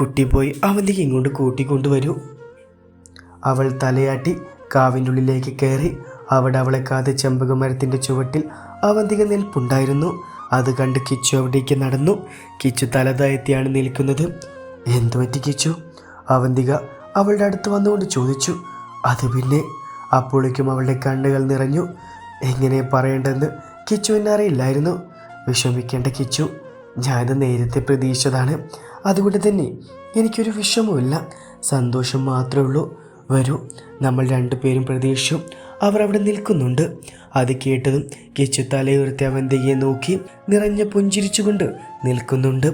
കുട്ടി പോയി അവന്തിക്ക് ഇങ്ങോട്ട് കൂട്ടിക്കൊണ്ടുവരൂ അവൾ തലയാട്ടി കാവിന്റെ ഉള്ളിലേക്ക് കയറി അവിടെ അവളെ കാതെ ചെമ്പകമരത്തിന്റെ ചുവട്ടിൽ അവന്തിക നിൽപ്പുണ്ടായിരുന്നു. അത് കണ്ട് കിച്ചു അവിടേക്ക് നടന്നു. കിച്ചു തല താഴ്ത്തിയാണ് നിൽക്കുന്നത്. എന്തു പറ്റി കിച്ചു? അവന്തിക അവളുടെ അടുത്ത് വന്നുകൊണ്ട് ചോദിച്ചു. അത് പിന്നെ? അപ്പോഴേക്കും അവളുടെ കണ്ണുകൾ നിറഞ്ഞു. എങ്ങനെ പറയേണ്ടതെന്ന് കിച്ചുവിന് അറിയില്ലായിരുന്നു വിഷമിക്കേണ്ട കിച്ചു. ഞാനത് നേരത്തെ പ്രതീക്ഷിച്ചതാണ്. അതുകൊണ്ട് തന്നെ എനിക്കൊരു വിഷമവുമില്ല. സന്തോഷം മാത്രമേ ഉള്ളൂ. വരൂ നമ്മൾ രണ്ടുപേരും പ്രതീക്ഷിച്ചു. അവർ അവിടെ നിൽക്കുന്നുണ്ട്. അത് കേട്ടതും കിച്ചു തലയുയർത്തി തെയ്യെ നോക്കി നിറഞ്ഞ പുഞ്ചിരിച്ചുകൊണ്ട് നിൽക്കുന്നുണ്ട്.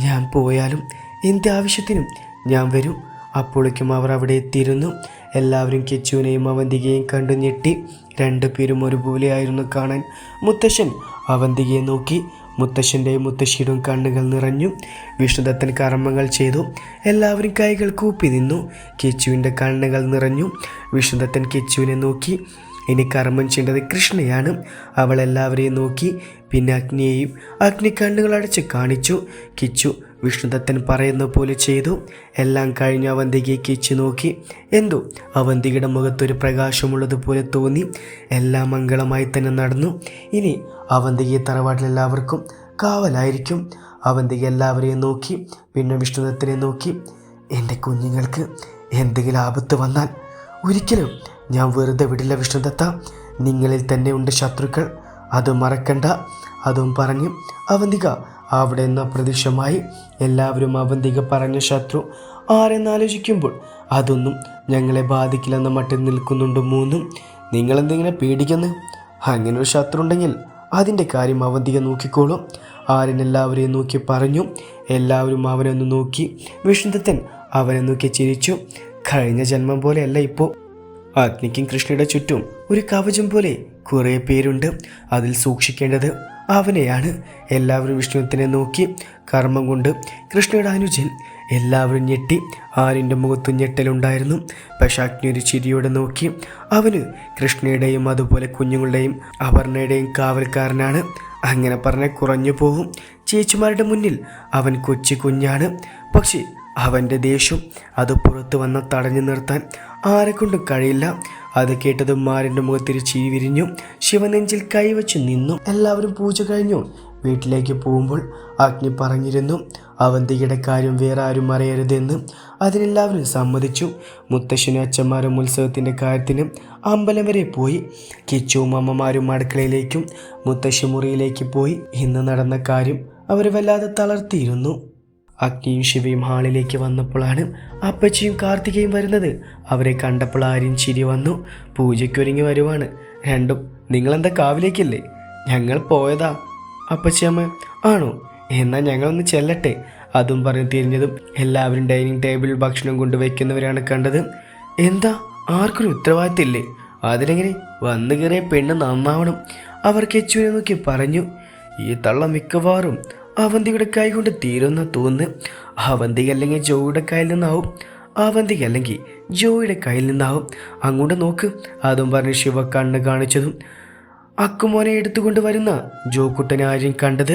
ഞാൻ പോയാലും എന്ത് ആവശ്യത്തിനും ഞാൻ വരും. അപ്പോഴേക്കും അവർ അവിടെ എത്തിയിരുന്നു. എല്ലാവരും കിച്ചുവിനെയും അവന്തികയെയും കണ്ടു ഞെട്ടി. രണ്ടുപേരും ഒരുപോലെയായിരുന്നു കാണാൻ. മുത്തശ്ശൻ അവന്തികയെ നോക്കി മുത്തശ്ശന്റെയും മുത്തശ്ശിയുടെയും കണ്ണുകൾ നിറഞ്ഞു വിഷ്ണുദത്തൻ കർമ്മങ്ങൾ ചെയ്തു. എല്ലാവരും കൈകൾ കൂപ്പി നിന്നു. കിച്ചുവിന്റെ കണ്ണുകൾ നിറഞ്ഞു. വിഷ്ണുദത്തൻ കിച്ചുവിനെ നോക്കി. ഇനി കർമ്മം ചെയ്യേണ്ടത് കൃഷ്ണയാണ്. അവൾ എല്ലാവരെയും നോക്കി പിന്നെ അഗ്നിയെയും അഗ്നി കണ്ണുകൾ അടച്ച് കാണിച്ചു. കിച്ചു വിഷ്ണുദത്തൻ പറയുന്ന പോലെ ചെയ്തു. എല്ലാം കഴിഞ്ഞ് അവന്തികയെ കിച്ചു നോക്കി. എന്തോ? അവന്തികയുടെ മുഖത്തൊരു പ്രകാശമുള്ളതുപോലെ തോന്നി. എല്ലാം മംഗളമായി തന്നെ നടന്നു. ഇനി അവന്തികയെ തറവാട്ടിലെല്ലാവർക്കും കാവലായിരിക്കും. അവന്തിക എല്ലാവരെയും നോക്കി. പിന്നെ വിഷ്ണുദത്തനെ നോക്കി. എന്റെ കുഞ്ഞുങ്ങൾക്ക് എന്തെങ്കിലും ആപത്ത് വന്നാൽ ഒരിക്കലും ഞാൻ വെറുതെ വിടില്ല വിഷ്ണുദത്ത. നിങ്ങളിൽ തന്നെ ഉണ്ട് ശത്രുക്കൾ. അത് മറക്കണ്ട. അതും പറഞ്ഞ് അവന്തിക അവിടെ നിന്ന് അപ്രതീക്ഷമായി എല്ലാവരും അവന്തിക പറഞ്ഞ ശത്രു ആരെന്നാലോചിക്കുമ്പോൾ അതൊന്നും ഞങ്ങളെ ബാധിക്കില്ലെന്ന മട്ടിൽ നിൽക്കുന്നുണ്ട് മൂന്നും. നിങ്ങളെന്തെങ്കിലും പേടിക്കുന്നു? അങ്ങനെ ഒരു ശത്രു ഉണ്ടെങ്കിൽ അതിന്റെ കാര്യം അവന്തിക നോക്കിക്കോളും. ആര്യൻ എല്ലാവരെയും നോക്കി പറഞ്ഞു. എല്ലാവരും അവനെ ഒന്ന് നോക്കി. വിഷ്ണുദത്തൻ അവനെ നോക്കി ചിരിച്ചു. കഴിഞ്ഞ ജന്മം പോലെയല്ല ഇപ്പോൾ അഗ്നിക്കും കൃഷ്ണയുടെ ചുറ്റും ഒരു കവചം പോലെ കുറേ പേരുണ്ട്. അതിൽ സൂക്ഷിക്കേണ്ടത് അവനെയാണ്. എല്ലാവരും വിഷ്ണുവിനെ നോക്കി കർമ്മം കൊണ്ട് കൃഷ്ണയുടെ അനുജൻ എല്ലാവരും ഞെട്ടി ആരിന്റെ മുഖത്തും ഞെട്ടലുണ്ടായിരുന്നു. പക്ഷെ അഗ്നി ഒരു ചിരിയോടെ നോക്കി അവന് കൃഷ്ണയുടെയും അതുപോലെ കുഞ്ഞുങ്ങളുടെയും അപർണയുടെയും കാവൽക്കാരനാണ്. അങ്ങനെ പറഞ്ഞാൽ കുറഞ്ഞു പോകും. ചേച്ചിമാരുടെ മുന്നിൽ അവൻ കൊച്ചു കുഞ്ഞാണ്. പക്ഷേ അവന്റെ ദേഷ്യം അത് പുറത്തു വന്ന് തടഞ്ഞു നിർത്താൻ ആരെക്കൊണ്ടും കഴിയില്ല. അത് കേട്ടതും മാരന്റെ മുഖത്തിരി ചീവിരിഞ്ഞു. ശിവനെഞ്ചിൽ കൈവച്ച് നിന്നു. എല്ലാവരും പൂജ കഴിഞ്ഞു. വീട്ടിലേക്ക് പോകുമ്പോൾ അഗ്നി പറഞ്ഞിരുന്നു അവന്തികയുടെ കാര്യം വേറെ ആരും അറിയരുതെന്ന്. അതിനെല്ലാവരും സമ്മതിച്ചു. മുത്തശ്ശനും അച്ഛന്മാരും ഉത്സവത്തിന്റെ കാര്യത്തിന് അമ്പലം വരെ പോയി. കിച്ചുവും അമ്മമാരും അടുക്കളയിലേക്കും മുത്തശ്ശി മുറിയിലേക്ക് പോയി. ഇന്ന് നടന്ന കാര്യം അവർ വല്ലാതെ തളർത്തിയിരുന്നു. അഗ്നിയും ശിവയും ഹാളിലേക്ക് വന്നപ്പോഴാണ് അപ്പച്ചിയും കാർത്തികയും വരുന്നത്. അവരെ കണ്ടപ്പോൾ ആരും ചിരി വന്നു. പൂജയ്ക്കൊരുങ്ങി വരുവാണ്. രണ്ടും നിങ്ങളെന്താ കാവിലേക്കല്ലേ? ഞങ്ങൾ പോയതാ. അപ്പച്ചിയമ്മ ആണോ? എന്നാൽ ഞങ്ങളൊന്ന് ചെല്ലട്ടെ. അതും പറഞ്ഞ് തിരിഞ്ഞതും എല്ലാവരും ഡൈനിങ് ടേബിളിൽ ഭക്ഷണം കൊണ്ടുവയ്ക്കുന്നവരാണ് കണ്ടത്. എന്താ? ആർക്കൊരു ഉത്തരവാദിത്തമില്ലേ? അതിനെങ്ങനെ വന്നു കയറിയ പെണ്ണ് നന്നാവണം? അവർ കെച്ചുവിനെ നോക്കി പറഞ്ഞു ഈ തള്ള മിക്കവാറും അവന്തിയുടെ കൈ കൊണ്ട് തീരുന്ന തോന്നുന്നു അവന്തി അല്ലെങ്കിൽ ജോയുടെ കയ്യിൽ നിന്നാവും. അവന്തി അല്ലെങ്കിൽ ജോയുടെ കയ്യിൽ നിന്നാവും. അങ്ങോട്ട് നോക്ക് അതും പറഞ്ഞ് ശിവ കണ്ണ് കാണിച്ചതും. അക്കുമോനെ എടുത്തുകൊണ്ട് വരുന്ന ജോക്കുട്ടനെ ആര്യം കണ്ടത്.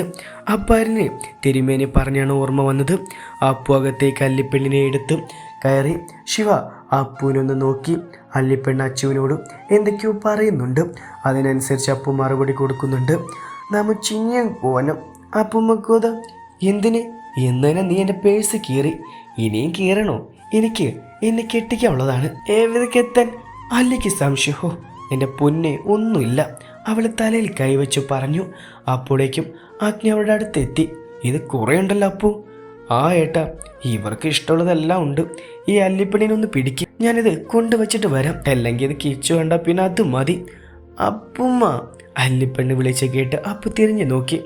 അപ്പാരന് തിരുമേനി പറഞ്ഞാണ് ഓർമ്മ വന്നത്. അപ്പു അകത്തേക്ക് അല്ലിപ്പെണ്ണിനെ എടുത്ത് കയറി ശിവ അപ്പുവിനൊന്ന് നോക്കി. അല്ലിപ്പെണ്ണ് അച്ചുവിനോട് എന്തൊക്കെയോ പറയുന്നുണ്ട്. അതിനനുസരിച്ച് അപ്പു മറുപടി കൊടുക്കുന്നുണ്ട്. നമ്മൾ ചിഞ്ഞ പോനം അപ്പുമ്മക്കോത എന്തിന്? എന്നതിനെ നീ എന്റെ പേഴ്സ് കീറി. ഇനിയും കീറണോ? എനിക്ക് എന്നെ കെട്ടിക്കാനുള്ളതാണ്. എവിടേക്കെത്താൻ അല്ലയ്ക്ക് സംശയമോ എന്റെ പൊന്നെ ഒന്നുമില്ല. അവൾ തലയിൽ കൈവച്ച് പറഞ്ഞു. അപ്പോഴേക്കും അഗ്നി അവളുടെ അടുത്തെത്തി. ഇത് കുറേ ഉണ്ടല്ലോ അപ്പു. ആ ഏട്ടാ ഇവർക്ക് ഇഷ്ടമുള്ളതെല്ലാം ഉണ്ട്. ഈ അല്ലിപ്പണിനൊന്ന് പിടിക്കും. ഞാനിത് കൊണ്ടുവച്ചിട്ട് വരാം. അല്ലെങ്കിൽ ഇത് കിച്ചു കണ്ട പിന്നെ അത് മതി. അപ്പുമ്മ അല്ലിപ്പെണ്ണ് വിളിച്ച് കേട്ട് അപ്പു തിരിഞ്ഞു നോക്കി.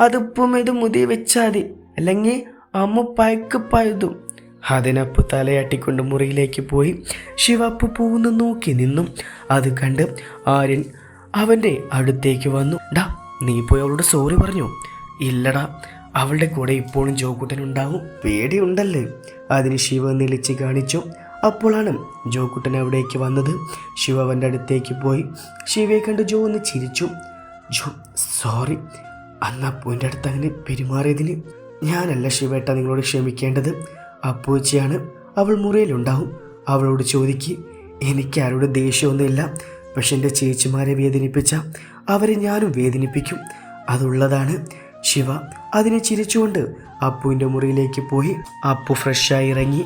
അതിപ്പം ഇത് മുതി വെച്ചാതി അല്ലെങ്കിൽ അമ്മ പയക്ക് പയതും അതിനപ്പു തലയാട്ടിക്കൊണ്ട് മുറിയിലേക്ക് പോയി ശിവപ്പു പോകുന്ന നോക്കി നിന്നും. അത് കണ്ട് ആര്യൻ അവന്റെ അടുത്തേക്ക് വന്നു. ഡാ നീ പോയി അവളോട് സോറി പറഞ്ഞു? ഇല്ലടാ അവളുടെ കൂടെ ഇപ്പോഴും ജോക്കുട്ടനുണ്ടാവും. പേടിയുണ്ടല്ലേ? അതിന് ശിവ നിളിച്ച് കാണിച്ചു. അപ്പോഴാണ് ജോക്കുട്ടൻ അവിടേക്ക് വന്നത്. ശിവ അവന്റെ അടുത്തേക്ക് പോയി. ശിവയെ കണ്ട് ജോ ഒന്ന് ചിരിച്ചു. ജോ സോറി അന്ന് അപ്പുവിന്റെ അടുത്ത് അങ്ങനെ പെരുമാറിയതിന് ഞാനല്ല ശിവേട്ട നിങ്ങളോട് ക്ഷമിക്കേണ്ടത്. അപ്പൂച്ചയാണ് അവൾ മുറിയിലുണ്ടാവും. അവളോട് ചോദിക്ക് എനിക്ക് ആരോട് ദേഷ്യമൊന്നുമില്ല. പക്ഷെ എന്റെ ചേച്ചിമാരെ വേദനിപ്പിച്ച അവരെ ഞാനും വേദനിപ്പിക്കും. അതുള്ളതാണ് ശിവ. അതിനെ ചിരിച്ചുകൊണ്ട് അപ്പുവിന്റെ മുറിയിലേക്ക് പോയി. അപ്പു ഫ്രഷായി ഇറങ്ങി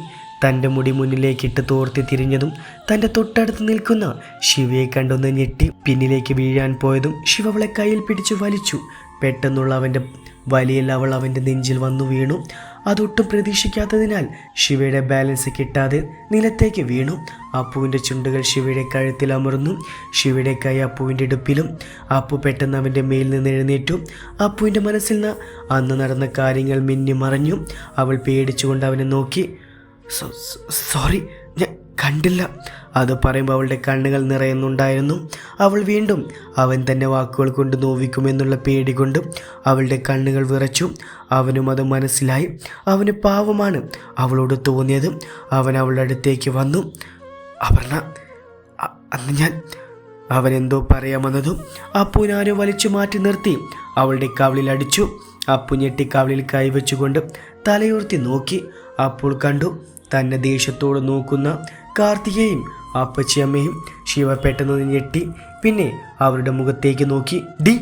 തന്റെ മുടി മുന്നിലേക്കിട്ട് തോർത്തി തിരിഞ്ഞതും തന്റെ തൊട്ടടുത്ത് നിൽക്കുന്ന ശിവയെ കണ്ടൊന്ന് ഞെട്ടി പിന്നിലേക്ക് വീഴാൻ പോയതും ശിവ അവളെ കയ്യിൽ പിടിച്ചു വലിച്ചു. പെട്ടെന്നുള്ള അവന്റെ വലിയ അവൾ അവന്റെ നെഞ്ചിൽ വന്നു വീണു. അതൊട്ടും പ്രതീക്ഷിക്കാത്തതിനാൽ ശിവയുടെ ബാലൻസ് കിട്ടാതെ നിലത്തേക്ക് വീണു. അപ്പുവിന്റെ ചുണ്ടുകൾ ശിവയുടെ കഴുത്തിൽ അമർന്നു. ശിവയുടെ കൈ അപ്പുവിന്റെ ഇടുപ്പിലും. അപ്പു പെട്ടെന്ന് അവന്റെ മേൽ നിന്ന് എഴുന്നേറ്റു. അപ്പുവിന്റെ മനസ്സിൽ നിന്ന് അന്ന് നടന്ന കാര്യങ്ങൾ മിന്നി മറഞ്ഞു. അവൾ പേടിച്ചുകൊണ്ട് അവനെ നോക്കി. "സോ- സോ- സോറി ഞാൻ കണ്ടില്ല. അത് പറയുമ്പോൾ അവളുടെ കണ്ണുകൾ നിറയുന്നുണ്ടായിരുന്നു. അവൾ വീണ്ടും അവൻ തന്നെ വാക്കുകൾ കൊണ്ട് നോവിക്കുമെന്നുള്ള പേടി കൊണ്ട് അവളുടെ കണ്ണുകൾ വിറച്ചു. അവനും അത് മനസ്സിലായി. അവന് പാവമാണ് അവളോട് തോന്നിയത്. അവൻ അവളുടെ അടുത്തേക്ക് വന്നു. അപർണ അന്ന് ഞാൻ അവൻ എന്തോ അപ്പു അപ്പുനാരോ വലിച്ചു മാറ്റി നിർത്തി. അവളുടെ കവളിൽ അടിച്ചു. അപ്പു ഞെട്ടി കവളിൽ കൈവച്ചുകൊണ്ട് തലയുർത്തി നോക്കി. അപ്പോൾ കണ്ടു തന്നെ ദേഷ്യത്തോട് നോക്കുന്ന കാർത്തികയും അപ്പച്ചിയമ്മയും ശിവ പെട്ടെന്ന് ഞെട്ടി. പിന്നെ അവരുടെ മുഖത്തേക്ക് നോക്കി. ഡി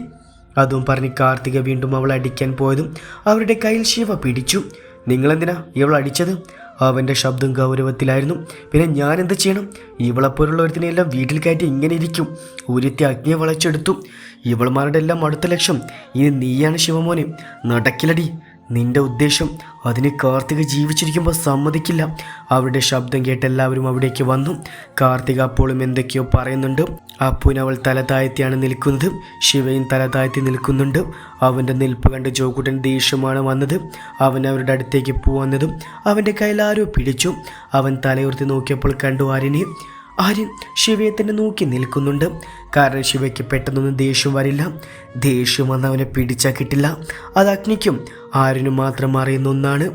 അതും പറഞ്ഞ് കാർത്തിക വീണ്ടും അവൾ അടിക്കാൻ പോയതും അവരുടെ കയ്യിൽ ശിവ പിടിച്ചു. നിങ്ങളെന്തിനാ ഇവൾ അടിച്ചത്? അവന്റെ ശബ്ദം ഗൗരവത്തിലായിരുന്നു. പിന്നെ ഞാൻ എന്ത് ചെയ്യണം ഇവളെപ്പോലുള്ള ഒരുത്തിനെല്ലാം വീട്ടിൽ കയറ്റി ഇങ്ങനെ ഇരിക്കും. ഒരുത്തി അഗ്നിയെ വളച്ചെടുത്തു. ഇവൾമാരുടെ എല്ലാം അടുത്ത ലക്ഷ്യം. ഇനി നീയാണ് ശിവമോനെ. നടക്കില്ലടി. നിന്റെ ഉദ്ദേശം. അതിന് കാർത്തിക ജീവിച്ചിരിക്കുമ്പോൾ സമ്മതിക്കില്ല. അവരുടെ ശബ്ദം കേട്ട് എല്ലാവരും അവിടേക്ക് വന്നു. കാർത്തിക അപ്പോഴും എന്തൊക്കെയോ പറയുന്നുണ്ട്. അപ്പുവിന് അവൾ തല താഴ്ത്തിയാണ് നിൽക്കുന്നത്. ശിവയും തല താഴ്ത്തി നിൽക്കുന്നുണ്ട്. അവന്റെ നിൽപ്പ് കണ്ട് ജോക്കുട്ടൻ ദേഷ്യമാണ് വന്നത്. അവൻ അവരുടെ അടുത്തേക്ക് പോവന്നതും അവന്റെ കയ്യിൽ ആരോ പിടിച്ചു. അവൻ തലയുർത്തി നോക്കിയപ്പോൾ കണ്ടു ആര്യനെ. ആര്യൻ ശിവയെ തന്നെ നോക്കി നിൽക്കുന്നുണ്ട്. കാരണം ശിവയ്ക്ക് പെട്ടെന്നൊന്നും ദേഷ്യം വരില്ല. ദേഷ്യം വന്ന് അവനെ പിടിച്ചാൽ കിട്ടില്ല. അത് അഗ്നിക്കും ആര്യനും മാത്രം അറിയുന്ന ഒന്നാണ്.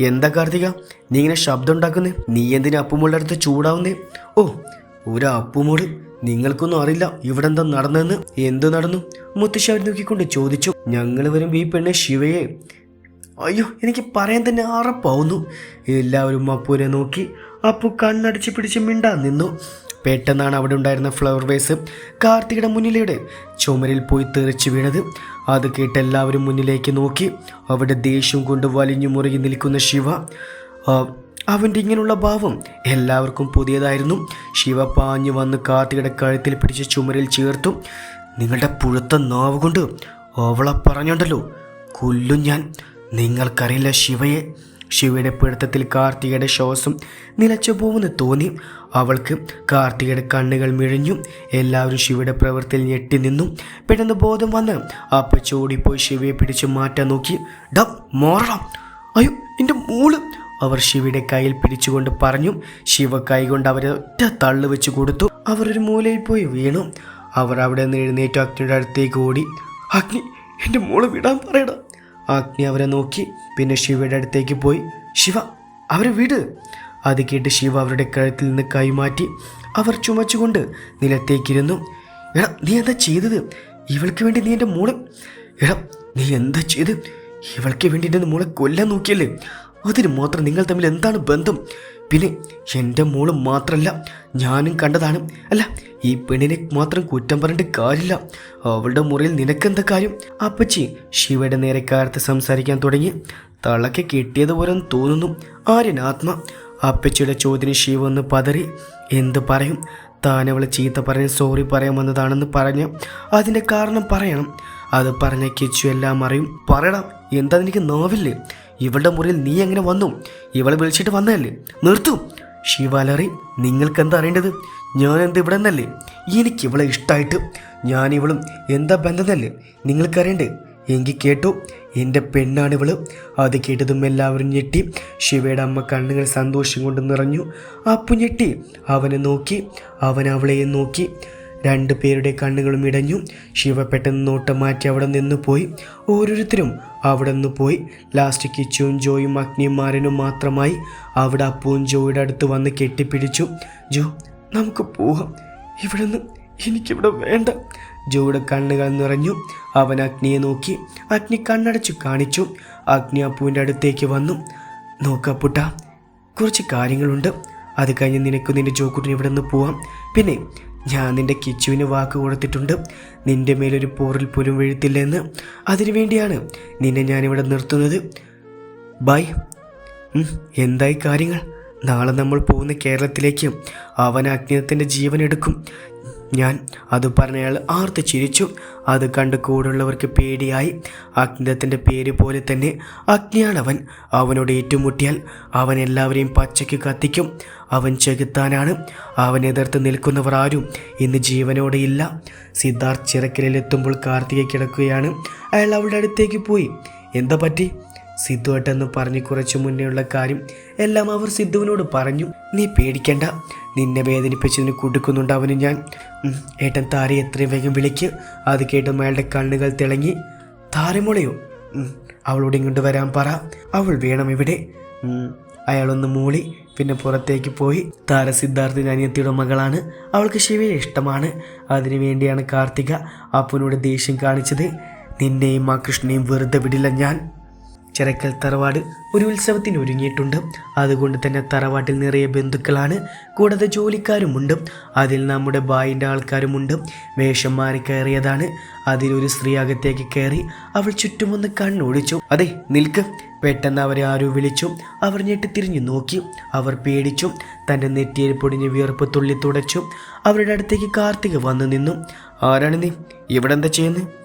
എന്താ കാർത്തിക? നീ ഇങ്ങനെ ശബ്ദം ഉണ്ടാക്കുന്നേ? നീ എന്തിനാ അപ്പുമുള്ള അടുത്ത് ചൂടാവുന്നേ? ഓ ഒരു അപ്പുമോൾ നിങ്ങൾക്കൊന്നും അറിയില്ല. ഇവിടെ എന്താ നടന്നതെന്ന്? എന്ത് നടന്നു? മുത്തശ്ശി അവർ നോക്കിക്കൊണ്ട് ചോദിച്ചു. ഞങ്ങൾ വരുമ്പോൾ ഈ പെണ്ണ് ശിവയെ അയ്യോ എനിക്ക് പറയാൻ തന്നെ അറപ്പാവുന്നു. എല്ലാവരും അപ്പൂരെ നോക്കി അപ്പു കണ്ണടിച്ച് പിടിച്ച് മിണ്ടാൻ നിന്നു. പെട്ടെന്നാണ് അവിടെ ഉണ്ടായിരുന്ന ഫ്ലവർ വേസ് കാർത്തികയുടെ മുന്നിലൂടെ ചുമരിൽ പോയി തെറിച്ച് വീണത്. അത് കേട്ട് എല്ലാവരും മുന്നിലേക്ക് നോക്കി. അവിടെ ദേഷ്യം കൊണ്ട് വലിഞ്ഞു മുറുകി നിൽക്കുന്ന ശിവ അവന്റെ ഇങ്ങനെയുള്ള ഭാവം എല്ലാവർക്കും പുതിയതായിരുന്നു. ശിവ പാഞ്ഞു വന്ന് കാർത്തികയുടെ കഴുത്തിൽ പിടിച്ച് ചുമരിൽ ചേർത്തു. നിങ്ങളുടെ പുഴുത്ത നാവ് കൊണ്ട് അവളെ പറഞ്ഞുണ്ടല്ലോ. കൊല്ലും ഞാൻ. നിങ്ങൾക്കറിയില്ല ശിവയെ. ശിവയുടെ പിടുത്തത്തിൽ കാർത്തികയുടെ ശ്വാസം നിലച്ചു പോകുന്നു തോന്നി. അവൾക്ക് കാർത്തികയുടെ കണ്ണുകൾ മിഴിഞ്ഞു. എല്ലാവരും ശിവയുടെ പ്രവൃത്തിയിൽ ഞെട്ടി നിന്നു. പെട്ടെന്ന് ബോധം വന്ന് അപ്പ ഓടിപ്പോയി ശിവയെ പിടിച്ചു മാറ്റാൻ നോക്കി. ഡ മോറണം അയ്യോ എന്റെ മൂൾ. അവർ ശിവയുടെ കയ്യിൽ പിടിച്ചുകൊണ്ട് പറഞ്ഞു. ശിവ കൈകൊണ്ട് അവരെ ഒറ്റ തള്ളു വെച്ച് കൊടുത്തു. അവർ ഒരു മൂലയിൽ പോയി വീണു. അവർ അവിടെ നിന്ന് എഴുന്നേറ്റു. അഗ്നിയുടെ അടുത്തേക്ക് ഓടി. അഗ്നി എന്റെ മോൾ വിടാൻ പറയടാ. അഗ്നി അവരെ നോക്കി. പിന്നെ ശിവയുടെ അടുത്തേക്ക് പോയി. ശിവ അവരെ വിട്. അത് കേട്ട് ശിവ അവരുടെ കഴുത്തിൽ നിന്ന് കൈമാറ്റി അവർ ചുമച്ചുകൊണ്ട് നിലത്തേക്കിരുന്നു. എടാ നീ എന്താ ചെയ്തത്? ഇവൾക്ക് വേണ്ടി നീ എന്റെ മോളെ എടാ നീ എന്താ ചെയ്ത്? ഇവൾക്ക് വേണ്ടി എന്റെ മോളെ കൊല്ലാൻ നോക്കിയല്ലേ? അതിന് മാത്രം നിങ്ങൾ തമ്മിൽ എന്താണ് ബന്ധം? പിന്നെ എന്റെ മോൾ മാത്രമല്ല ഞാനും കണ്ടതാണ്. അല്ല ഈ പെണ്ണിനെ മാത്രം കുറ്റം പറഞ്ഞിട്ട് കാര്യമില്ല. അവളുടെ മുറിയിൽ നിനക്കെന്താ കാര്യം? അപ്പച്ചി ശിവയുടെ നേരെ കാലത്ത് സംസാരിക്കാൻ തുടങ്ങി. തളക്കെ കിട്ടിയതുപോലെ തോന്നുന്നു. ആര്യൻ ആത്മ. അപ്പച്ചിയുടെ ചോദ്യം ശിവ ഒന്ന് പതറി. എന്ത് പറയും? താൻ അവളെ ചീത്ത പറഞ്ഞ് സോറി പറയാൻ വന്നതാണെന്ന് പറഞ്ഞ്. അതിന്റെ കാരണം പറയണം. അത് പറഞ്ഞ കിച്ചു എല്ലാം അറിയും. പറയണം എന്താ എനിക്ക് നോവില്ലേ? ഇവളുടെ മുറിയിൽ നീ എങ്ങനെ വന്നു? ഇവളെ വിളിച്ചിട്ട് വന്നതല്ലേ? നിർത്തൂ. ശിവാലറി നിങ്ങൾക്ക് എന്താ അറിയേണ്ടത്? ഞാൻ എന്ത് ഇവിടെ നിന്നല്ലേ? എനിക്ക് ഇവളെ ഇഷ്ടമായിട്ട് ഞാൻ ഇവളും എന്താ ബന്ധമെന്നല്ലേ നിങ്ങൾക്കറിയണ്ടേ? എങ്കിൽ കേട്ടു. എന്റെ പെണ്ണാണ് ഇവൾ. അത് കേട്ടതും എല്ലാവരും ഞെട്ടി. ശിവയുടെ അമ്മ കണ്ണുകൾ സന്തോഷം കൊണ്ട് നിറഞ്ഞു. അപ്പു ഞെട്ടി. അവനെ നോക്കി. അവൻ അവളെയും നോക്കി. രണ്ടു പേരുടെ കണ്ണുകളും ഇടഞ്ഞു. ശിവ പെട്ടെന്ന് നോട്ടം മാറ്റി അവിടെ നിന്ന് പോയി. ഓരോരുത്തരും അവിടെ നിന്ന് പോയി. ലാസ്റ്റ് കിച്ചുവും ജോയും അഗ്നിയും മാരനും മാത്രമായി അവിടെ അപ്പുവും ജോയുടെ അടുത്ത് വന്ന് കെട്ടിപ്പിടിച്ചു. ജോ നമുക്ക് പോവാം. ഇവിടെ നിന്ന് എനിക്കിവിടെ വേണ്ട. ജോയുടെ കണ്ണുകൾ നിറഞ്ഞു. അവൻ അഗ്നിയെ നോക്കി. അഗ്നി കണ്ണടച്ചു കാണിച്ചു. അഗ്നി അപ്പുവിന്റെ അടുത്തേക്ക് വന്നു. നോക്കപ്പുട്ട കുറച്ച് കാര്യങ്ങളുണ്ട്. അത് കഴിഞ്ഞ് നിനക്ക് നിന്റെ ജോക്കുട്ടിന് ഇവിടെ നിന്ന് പോവാം. പിന്നെ ഞാൻ നിന്റെ കിച്ചുവിന് വാക്ക് കൊടുത്തിട്ടുണ്ട്. നിന്റെ മേലൊരു പോറിൽ പോലും വീഴ്ത്തില്ലെന്ന്. അതിനു അതിനുവേണ്ടിയാണ് നിന്നെ ഞാനിവിടെ നിർത്തുന്നത്. ബൈ. എന്തായി കാര്യങ്ങൾ? നാളെ നമ്മൾ പോകുന്ന കേരളത്തിലേക്ക് അവൻ അജ്ഞത്തിന്റെ ജീവൻ എടുക്കും ഞാൻ അത് പറഞ്ഞയാൾ ആർത്ത് ചിരിച്ചു. അത് കണ്ട് കൂടുള്ളവർക്ക് പേടിയായി. അഗ്നിതത്തിന്റെ പേര് പോലെ തന്നെ അഗ്നിയാണവൻ. അവനോട് ഏറ്റുമുട്ടിയാൽ അവൻ എല്ലാവരെയും പച്ചയ്ക്ക് കത്തിക്കും. അവൻ ചെകുത്താനാണ്. അവൻ എതിർത്ത് നിൽക്കുന്നവർ ആരും ഇന്ന് ജീവനോടെ ഇല്ല. സിദ്ധാർത്ഥ് ചിറക്കലിലെത്തുമ്പോൾ കാർത്തിക കിടക്കുകയാണ്. അയാൾ അവളുടെ അടുത്തേക്ക് പോയി. എന്താ പറ്റി? സിദ്ധുവേട്ടെന്ന് പറഞ്ഞ് കുറച്ചു മുന്നേയുള്ള കാര്യം എല്ലാം അവർ സിദ്ധുവിനോട് പറഞ്ഞു. നീ പേടിക്കണ്ട. നിന്നെ വേദനിപ്പിച്ചതിന് കൊടുക്കുന്നുണ്ട് അവന് ഞാൻ. ഏട്ടൻ താരെ എത്രയും വേഗം വിളിക്ക്. അത് കേട്ടും അയാളുടെ കണ്ണുകൾ തിളങ്ങി. താരമുളയോ? അവളോട് ഇങ്ങോട്ട് വരാൻ പറ. അവൾ വേണം ഇവിടെ. അയാളൊന്ന് മൂളി. പിന്നെ പുറത്തേക്ക് പോയി. താര സിദ്ധാർത്ഥിന്റെ അനിയത്തിയുടെ മകളാണ്. അവൾക്ക് ശിവയെ ഇഷ്ടമാണ്. അതിനു വേണ്ടിയാണ് കാർത്തിക അപ്പനോട് ദേഷ്യം കാണിച്ചത്. നിന്നെയും ആ കൃഷ്ണനെയും വെറുതെ വിടില്ല ഞാൻ. ചിറക്കൽ തറവാട് ഒരു ഉത്സവത്തിന് ഒരുങ്ങിയിട്ടുണ്ട്. അതുകൊണ്ട് തന്നെ തറവാട്ടിൽ നിറയെ ബന്ധുക്കളാണ്. കൂടാതെ ജോലിക്കാരുമുണ്ട്. അതിൽ നമ്മുടെ ബായിന്റെ ആൾക്കാരുമുണ്ട്. വേഷം മാറി കയറിയതാണ്. അതിലൊരു സ്ത്രീ അകത്തേക്ക് കയറി അവൾ ചുറ്റുമൊന്ന് കണ്ണോടിച്ചു. അതെ നിൽക്ക്. പെട്ടെന്ന് അവരെ ആരോ വിളിച്ചു. അവർ ഞെട്ടി തിരിഞ്ഞു നോക്കി. അവർ പേടിച്ചു. തന്റെ നെറ്റിയിൽ പൊടിഞ്ഞ് വിയർപ്പ് തുള്ളി തുടച്ചു. അവരുടെ അടുത്തേക്ക് കാർത്തിക വന്നു നിന്നു. ആരാണ് നീ? ഇവിടെ എന്താ ചെയ്യുന്നത്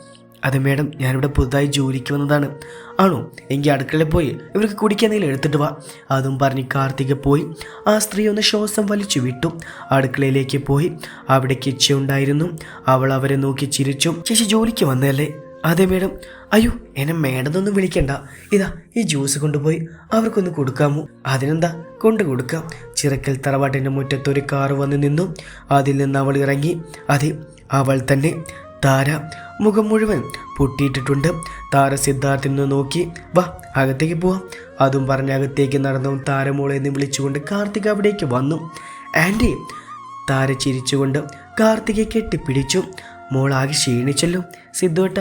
അത് മേഡം ഞാനിവിടെ പുതുതായി ജോലിക്ക് വന്നതാണ്. ആണോ? എങ്കിൽ അടുക്കളയിൽ പോയി ഇവർക്ക് കുടിക്കാൻ എന്തെങ്കിലും എടുത്തിട്ട് വാ. അതും പറഞ്ഞ് കാർത്തിക പോയി. ആ സ്ത്രീ ഒന്ന് ശ്വാസം വലിച്ചു വിട്ടു. അടുക്കളയിലേക്ക് പോയി. അവിടെ കിച്ച ഉണ്ടായിരുന്നു. അവൾ അവരെ നോക്കി ചിരിച്ചു. ചേച്ചി ജോലിക്ക് വന്നതല്ലേ? അതെ മേഡം. അയ്യോ എന്നെ മേഡതൊന്നും വിളിക്കണ്ട. ഇതാ ഈ ജ്യൂസ് കൊണ്ടുപോയി അവർക്കൊന്ന് കൊടുക്കാമോ? അതിനെന്താ? കൊണ്ടു കൊടുക്കാം. ചിറക്കൽ തറവാട്ടിന്റെ മുറ്റത്തൊരു കാർ വന്ന് നിന്നു. അതിൽ നിന്ന് അവൾ ഇറങ്ങി. അതെ അവൾ തന്നെ. താര മുഖം മുഴുവൻ പൊട്ടിയിട്ടിട്ടുണ്ട്. താര സിദ്ധാർത്ഥിനെ നോക്കി വാ അകത്തേക്ക് പോവാം. അതും പറഞ്ഞ് അകത്തേക്ക് നടന്നു. താരമോളെ എന്ന് വിളിച്ചുകൊണ്ട് കാർത്തിക് അവിടേക്ക് വന്നു. ആന്റി താര ചിരിച്ചുകൊണ്ട് കാർത്തികെ കെട്ടിപ്പിടിച്ചു. മോളാകെ ക്ഷീണിച്ചല്ലോ സിദ്ധുവേട്ട.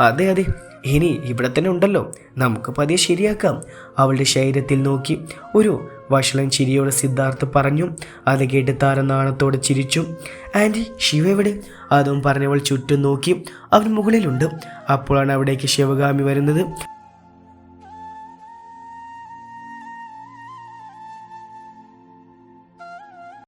അതെ അതെ ഇനി ഇവിടെ തന്നെ ഉണ്ടല്ലോ. നമുക്ക് പതിയെ ശരിയാക്കാം. അവളുടെ ശരീരത്തിൽ നോക്കി ഒരു വഷളം ചിരിയോടെ സിദ്ധാർത്ഥ് പറഞ്ഞു. അത് കേട്ട് താര നാണത്തോടെ ചിരിച്ചു. ആന്റി ശിവ എവിടെ? അതും പറഞ്ഞവൾ ചുറ്റും നോക്കി. അവൻ മുകളിലുണ്ട്. അപ്പോഴാണ് അവിടേക്ക് ശിവഗാമി വരുന്നത്.